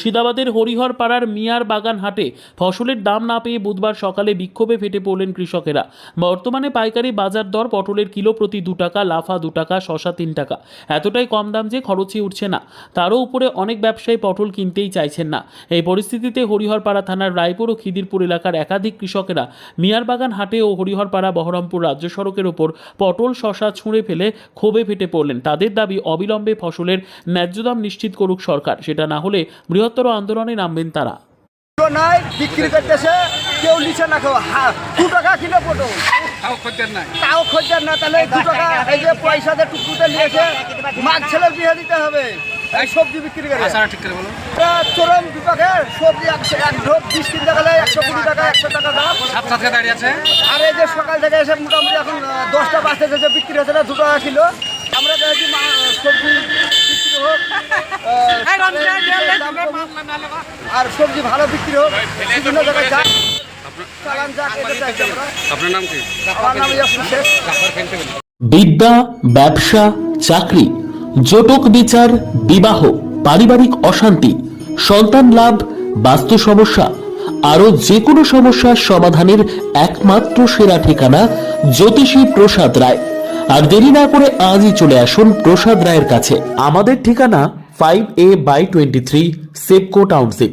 মুর্শিদাবাদের হরিহর পাড়ার মিয়ার বাগান হাটে ফসলের দাম না পেয়ে বুধবার সকালে বিক্ষোভে ফেটে পড়লেন কৃষকেরা। বর্তমানে পাইকারি বাজার দর পটলের কিলো প্রতি দু টাকা, লাফা দু টাকা, শশা তিন টাকা। এতটাই কম দাম যে খরচই উঠছে না। তারও উপরে অনেক ব্যবসায়ী পটল কিনতেই চাইছেন না। এই পরিস্থিতিতে হরিহরপাড়া থানার রায়পুর ও খিদিরপুর এলাকার একাধিক কৃষকেরা মিয়ার বাগান হাটে ও হরিহরপাড়া বহরমপুর রাজ্য সড়কের ওপর পটল, শশা ছুঁড়ে ফেলে ক্ষোভে ফেটে পড়লেন। তাদের দাবি অবিলম্বে ফসলের ন্যায্য দাম নিশ্চিত করুক সরকার। সেটা না হলে বৃহত্তর আন্দোলনে নামবেন তারা। নাই বিক্রি করতেছে কেউ নিচে না দু টাকা কিলো পটল। তাও খদ্দের না তাহলে দু টাকা এই যে পয়সা দিয়ে টুকুতে নিয়েছে মাছ ছেলের বিয়ে দিতে হবে। এই সবজি বিক্রি করে। ঠিক করে চরম বিপাকে সবজি একশো এক ঢোক বিশ একশো কুড়ি টাকা একশো টাকা দাম। সাত সাতকে দাঁড়িয়ে আছে। আর এই যে সকাল থেকে এসে মোটামুটি এখন দশটা বাজতে যে বিক্রি হচ্ছে না দু টাকা কিলো। আমরা চাইছি মা- সবজি বিক্রি হোক আহ, দাম কমুক। আর সবজি ভালো বিক্রি হোক বিভিন্ন জায়গায় যাক চালান যাক এটা চাইছি আমরা। আপনার নাম কি? আমার নাম ইয়াসুন শেখ। বিদ্যা ব্যবসা চাকরি জটক বিচার বিবাহ পারিবারিক অশান্তি সন্তান লাভ বাস্তু সমস্যা আরও যে কোনো সমস্যার সমাধানের একমাত্র সেরা ঠিকানা জ্যোতিষী প্রসাদ রায়। আর দেরি না করে আজই চলে আসুন প্রসাদ রায়ের কাছে। আমাদের ঠিকানা five A by twenty three Sepco township